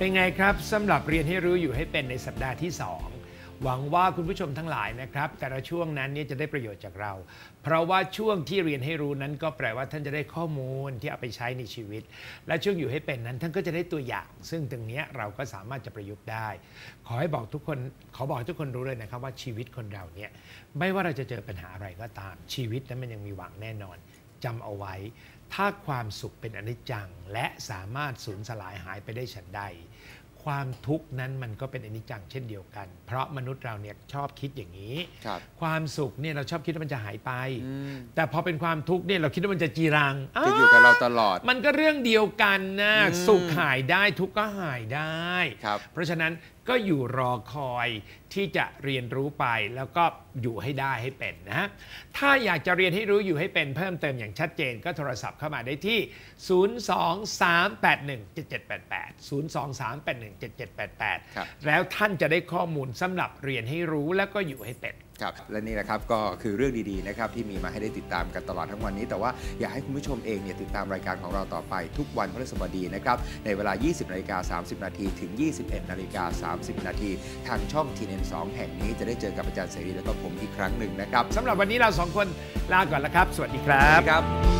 เป็นไงครับสำหรับเรียนให้รู้อยู่ให้เป็นในสัปดาห์ที่ 2 หวังว่าคุณผู้ชมทั้งหลายนะครับ แต่ละช่วงนั้นเนี่ยจะได้ประโยชน์จากเรา เพราะว่าช่วงที่เรียนให้รู้นั้นก็แปลว่าท่านจะได้ข้อมูลที่เอาไปใช้ในชีวิต และช่วงอยู่ให้เป็นนั้น ท่านก็จะได้ตัวอย่าง ซึ่งตรงนี้เราก็สามารถจะประยุกต์ได้ ขอให้บอกทุกคนขอบอกทุกคนรู้เลยนะครับว่าชีวิตคนเราเนี่ยไม่ว่าเราจะเจอปัญหาอะไรก็ตามชีวิตนั้นมันยังมีหวังแน่นอน จำเอาไว้ ถ้าความสุขเป็นอนิจจัง และสามารถสูญสลายหายไปได้ฉันใด ความทุกข์นั้นมันก็เป็นอนิจจังเช่นเดียวกัน เพราะมนุษย์เราเนี่ยชอบคิดอย่างนี้ ครับความสุขเนี่ยเราชอบคิดว่ามันจะหายไป อืมแต่พอเป็นความทุกข์เนี่ยเราคิดว่ามันจะจีรังจะอยู่กับเราตลอด มันก็เรื่องเดียวกันนะอืม สุขหายได้ทุกข์ก็หายได้ ครับ เพราะฉะนั้น ก็อยู่รอคอยที่จะเรียนรู้ไปแล้วก็อยู่ให้ได้ให้เป็นนะถ้าอยากจะเรียนให้รู้อยู่ให้เป็นเพิ่มเติมอย่างชัดเจนก็โทรศัพท์เข้ามาได้ที่ 023817788ครับ023817788 แล้วท่านจะได้ข้อมูลสำหรับเรียนให้รู้แล้วก็อยู่ให้เป็น ครับและนี่แหละครับก็คือเรื่องดีๆนะครับที่มีมาให้ได้ติดตามกันตลอดทั้งวันนี้ แต่ว่าอยากให้คุณผู้ชมเองเนี่ยติดตามรายการของเราต่อไปทุกวันพฤหัสบดีนะครับในเวลา 20นาฬิกา30 นาทีถึง 21นาฬิกา30 นาทีทางช่อง TN2 แห่งนี้จะได้เจอกับอาจารย์เสรีและก็ผมอีกครั้งหนึ่งนะครับสำหรับวันนี้เราสองคนลาก่อนแล้วครับ สวัสดีครัสวัสบดีครับ